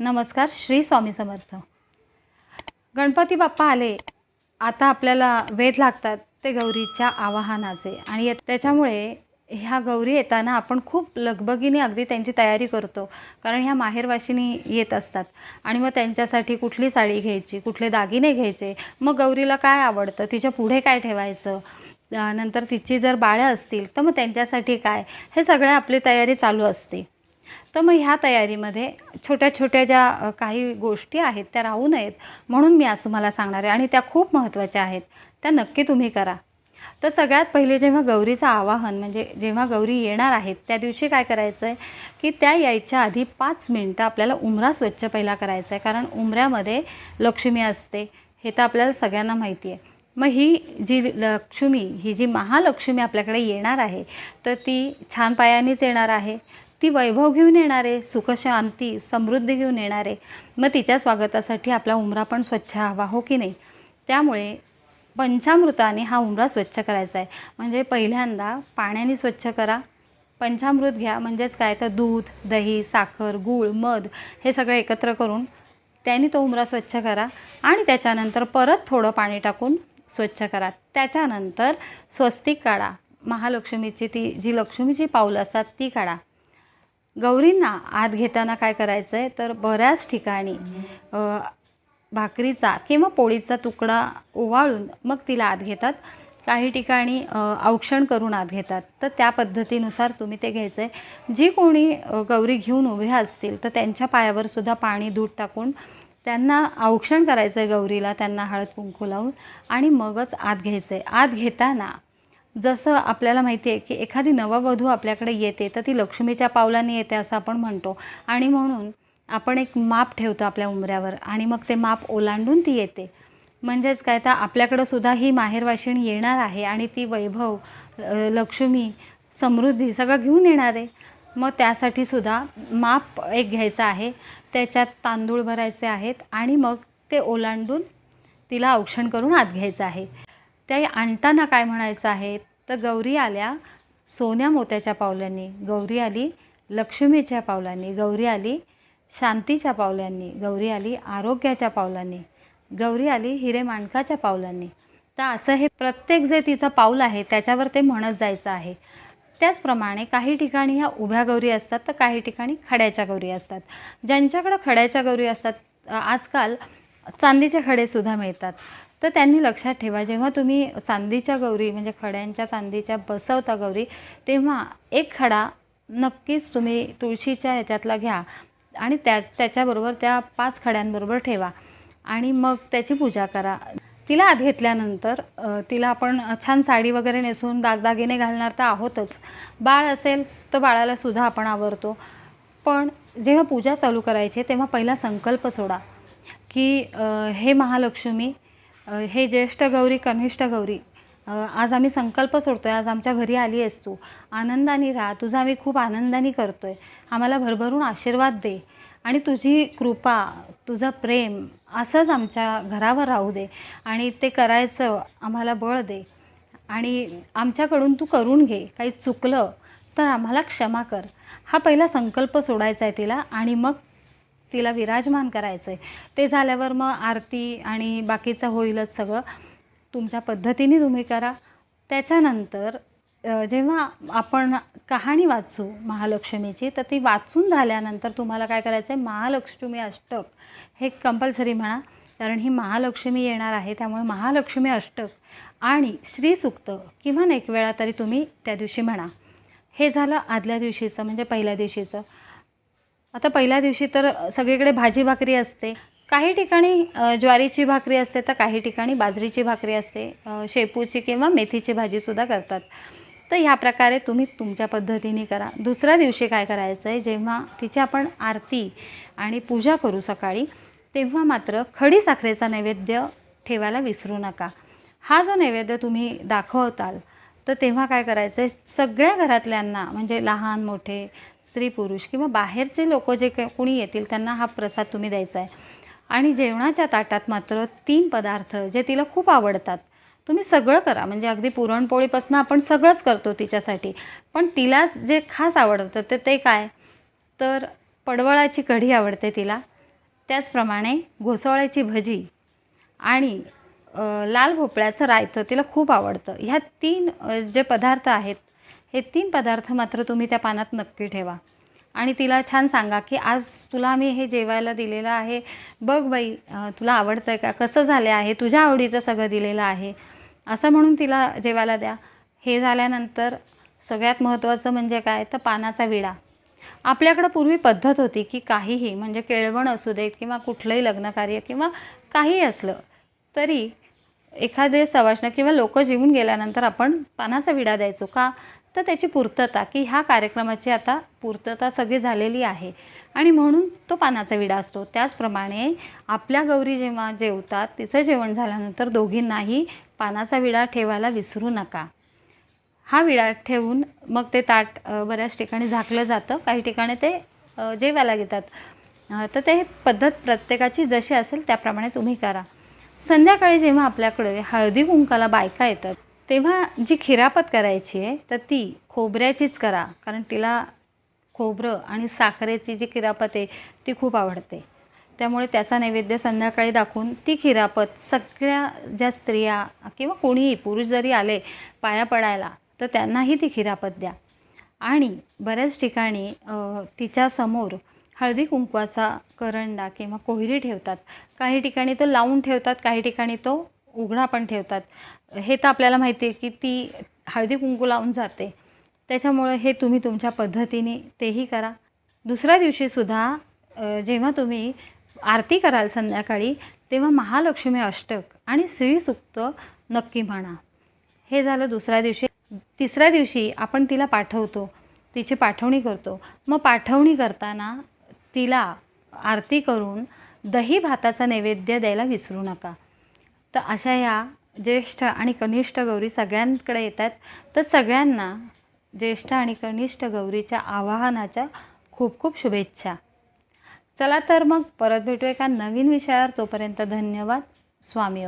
नमस्कार श्री स्वामी समर्थ. गणपती बाप्पा आले आता आपल्याला वेध लागतात ते गौरीच्या आवाहनाचे. आणि त्याच्यामुळे ह्या गौरी येताना आपण खूप लगबगीने अगदी त्यांची तयारी करतो कारण ह्या माहेरवाशिनी येत असतात. आणि मग त्यांच्यासाठी कुठली साडी घ्यायची कुठले दागिने घ्यायचे मग गौरीला काय आवडतं तिच्या पुढे काय ठेवायचं नंतर तिची जर बाळं असतील तर मग त्यांच्यासाठी काय हे सगळं आपली तयारी चालू असते. तर मग ह्या तयारीमध्ये छोट्या छोट्या ज्या काही गोष्टी आहेत त्या राहू नयेत म्हणून मी आज तुम्हाला सांगणार आहे. आणि त्या खूप महत्त्वाच्या आहेत. त्या नक्की तुम्ही करा. तर सगळ्यात पहिले जेव्हा गौरीचं आवाहन म्हणजे जेव्हा गौरी येणार आहेत त्या दिवशी काय करायचं आहे की त्या यायच्या आधी पाच मिनटं आपल्याला उमरा स्वच्छ पहिला करायचा आहे कारण उमऱ्यामध्ये लक्ष्मी असते. हे तर आपल्याला सगळ्यांना माहिती आहे. मग ही जी लक्ष्मी ही जी महालक्ष्मी आपल्याकडे येणार आहे तर ती छान पायानेच येणार आहे. ती वैभव घेऊन येणारे सुखशांती समृद्धी घेऊन येणारे मग तिच्या स्वागतासाठी आपला उमरा पण स्वच्छ हवा हो की नाही? त्यामुळे पंचामृताने हा उमरा स्वच्छ करायचा आहे. म्हणजे पहिल्यांदा पाण्याने स्वच्छ करा. पंचामृत घ्या म्हणजेच काय? तर दूध दही साखर गूळ मध हे सगळं एकत्र करून त्याने तो उमरा स्वच्छ करा आणि त्याच्यानंतर परत थोडं पाणी टाकून स्वच्छ करा. त्याच्यानंतर स्वस्तिक काढा. महालक्ष्मीची ती जी लक्ष्मीची पाऊलं असतात ती काढा. गौरींना आत घेताना काय करायचं आहे तर बऱ्याच ठिकाणी भाकरीचा किंवा पोळीचा तुकडा ओवाळून मग तिला आत घेतात. काही ठिकाणी औक्षण करून आत घेतात. तर त्या पद्धतीनुसार तुम्ही ते घ्यायचं आहे जी कोणी गौरी घेऊन उभ्या असतील तर त्यांच्या पायावर सुद्धा पाणी दूध टाकून त्यांना औक्षण करायचं आहे गौरीला त्यांना हळद कुंकू लावून आणि मगच आत घ्यायचं आहे आत घेताना जसं आपल्याला माहिती आहे की एखादी नववधू आपल्याकडे येते तर ती लक्ष्मीच्या पावलाने येते असं आपण म्हणतो. आणि म्हणून आपण एक माप ठेवतो आपल्या उमऱ्यावर आणि मग ते माप ओलांडून ती येते. म्हणजेच काय तर आपल्याकडं सुद्धा ही माहेरवाशिणी येणार आहे आणि ती वैभव लक्ष्मी समृद्धी सगळं घेऊन येणार आहे. मग त्यासाठी सुद्धा माप एक घ्यायचं आहे. त्याच्यात तांदूळ भरायचे आहेत आणि मग ते ओलांडून तिला औक्षण करून आत घ्यायचं आहे. त्या आणताना काय म्हणायचं आहे? तर गौरी आल्या सोन्या मोत्याच्या पावलांनी गौरी आली लक्ष्मीच्या पावलांनी गौरी आली शांतीच्या पावलांनी गौरी आली आरोग्याच्या पावलांनी गौरी आली हिरे माणकाच्या पावलांनी तर असं हे प्रत्येक जे तिचं पाऊल आहे त्याच्यावर ते म्हणत जायचं आहे. त्याचप्रमाणे काही ठिकाणी ह्या उभ्या गौरी असतात तर काही ठिकाणी खड्याच्या गौरी असतात. ज्यांच्याकडं खड्याच्या गौरी असतात आजकाल चांदीचे खडेसुद्धा मिळतात. तर त्यांनी लक्षात ठेवा जेव्हा तुम्ही चांदीच्या गौरी म्हणजे खड्यांच्या चांदीच्या बसवता गौरी तेव्हा एक खडा नक्कीच तुम्ही तुळशीच्या ह्याच्यातला घ्या आणि त्या त्याच्याबरोबर त्या पाच खड्यांबरोबर ठेवा आणि मग त्याची पूजा करा. तिला आत घेतल्यानंतर तिला आपण छान साडी वगैरे नेसून दागदागिने घालणार तर आहोतच. बाळ असेल तर बाळाला सुद्धा आपण आवरतो. पण जेव्हा पूजा चालू करायची तेव्हा पहिला संकल्प सोडा की हे महालक्ष्मी हे ज्येष्ठ गौरी कनिष्ठ गौरी आज आम्ही संकल्प सोडतो आहे आज आमच्या घरी आली आहेस तू. आनंदाने राहा. तुझा आम्ही खूप आनंदाने करतो आहे आम्हाला भरभरून आशीर्वाद दे आणि तुझी कृपा तुझं प्रेम असंच आमच्या घरावर राहू दे आणि ते करायचं आम्हाला बळ दे. आणि आमच्याकडून तू करून घे. काही चुकलं तर आम्हाला क्षमा कर. हा पहिला संकल्प सोडायचा आहे तिला आणि मग तिला विराजमान करायचं आहे ते झाल्यावर मग आरती आणि बाकीचं होईलच सगळं. तुमच्या पद्धतीने तुम्ही करा. त्याच्यानंतर जेव्हा आपण कहाणी वाचू महालक्ष्मीची तर ती वाचून झाल्यानंतर तुम्हाला काय करायचं आहे महालक्ष्मी अष्टक. हे कंपल्सरी म्हणा कारण ही महालक्ष्मी येणार आहे त्यामुळे महालक्ष्मी अष्टक आणि श्रीसुक्त किमान एक वेळा तरी तुम्ही त्या दिवशी म्हणा. हे झालं आदल्या दिवशीचं म्हणजे पहिल्या दिवशीचं. आता पहिल्या दिवशी तर सगळीकडे भाजी भाकरी असते. काही ठिकाणी ज्वारीची भाकरी असते तर काही ठिकाणी बाजरीची भाकरी असते. शेपूची किंवा मेथीची भाजीसुद्धा करतात. तर ह्या प्रकारे तुम्ही तुमच्या पद्धतीने करा. दुसऱ्या दिवशी काय करायचं आहे जेव्हा तिची आपण आरती आणि पूजा करू सकाळी तेव्हा मात्र खडी साखरेचा नैवेद्य ठेवायला विसरू नका. हा जो नैवेद्य तुम्ही दाखवताल तर तेव्हा काय करायचं आहे सगळ्या घरातल्यांना म्हणजे लहान मोठे स्त्री पुरुष किंवा बाहेरचे लोक जे कोणी येतील त्यांना हा प्रसाद तुम्ही द्यायचा आहे. आणि जेवणाच्या ताटात मात्र तीन पदार्थ जे तिला खूप आवडतात तुम्ही सगळं करा. म्हणजे अगदी पुरणपोळीपासून आपण सगळंच करतो तिच्यासाठी. पण तिला जे खास आवडतं ते ते काय? तर पडवळाची कढी आवडते तिला. त्याचप्रमाणे घोसाळ्याची भजी आणि लाल भोपळ्याचं रायतं तिला खूप आवडतं. ह्या तीन जे पदार्थ आहेत हे तीन पदार्थ मात्र तुम्ही त्या पानात नक्की ठेवा. आणि तिला छान सांगा की आज तुला मी हे जेवायला दिलेलं आहे. बघ बाई तुला आवडतं आहे का? कसं झालं आहे? तुझ्या आवडीचं सगळं दिलेलं आहे. असं म्हणून तिला जेवायला द्या. हे झाल्यानंतर सगळ्यात महत्त्वाचं म्हणजे काय? तर पानाचा विडा. आपल्याकडं पूर्वी पद्धत होती की काहीही म्हणजे केळवण असू देत किंवा कुठलंही लग्नकार्य किंवा काहीही असलं तरी एखादे सवाष्ण किंवा लोक जेवून गेल्यानंतर आपण पानाचा विडा द्यायचो का? तर त्याची पूर्तता की ह्या कार्यक्रमाची आता पूर्तता सगळी झालेली आहे. आणि म्हणून तो पानाचा विडा असतो. त्याचप्रमाणे आपल्या गौरी जेव्हा जेवतात तिचं जेवण झाल्यानंतर दोघींनाही पानाचा विडा ठेवायला विसरू नका. हा विडा ठेवून मग ते ताट बऱ्याच ठिकाणी झाकलं जातं. काही ठिकाणी ते जेवायला घेतात. तर ते पद्धत प्रत्येकाची जशी असेल त्याप्रमाणे तुम्ही करा. संध्याकाळी जेव्हा आपल्याकडे हळदी कुंकाला बायका येतात तेव्हा जी खिरापत करायची आहे तर ती खोबऱ्याचीच करा. कारण तिला खोबरं आणि साखरेची जी खिरापत आहे ती खूप आवडते. त्यामुळे त्याचा नैवेद्य संध्याकाळी दाखवून ती खिरापत सगळ्या ज्या स्त्रिया किंवा कोणीही पुरुष जरी आले पाया पडायला तर त्यांनाही ती खिरापत द्या. आणि बऱ्याच ठिकाणी तिच्यासमोर हळदी कुंकवाचा करंडा किंवा कोहिरी ठेवतात. काही ठिकाणी तो लावून ठेवतात काही ठिकाणी तो उघडा पण ठेवतात. हे तर आपल्याला माहिती आहे की ती हळदी कुंकू लावून जाते. त्याच्यामुळं हे तुम्ही तुमच्या पद्धतीने तेही करा. दुसऱ्या दिवशीसुद्धा जेव्हा तुम्ही आरती कराल संध्याकाळी तेव्हा महालक्ष्मी अष्टक आणि श्रीसुक्त नक्की म्हणा. हे झालं दुसऱ्या दिवशी. तिसऱ्या दिवशी आपण तिला पाठवतो. तिची पाठवणी करतो. मग पाठवणी करताना तिला आरती करून दही भाताचा नैवेद्य द्यायला विसरू नका. तर अशा या ज्येष्ठ आणि कनिष्ठ गौरी सगळ्यांकडे येतात तर सगळ्यांना ज्येष्ठ आणि कनिष्ठ गौरीच्या आवाहनाच्या खूप खूप शुभेच्छा. चला तर मग परत भेटू एका नवीन विषयावर. तोपर्यंत धन्यवाद. स्वामी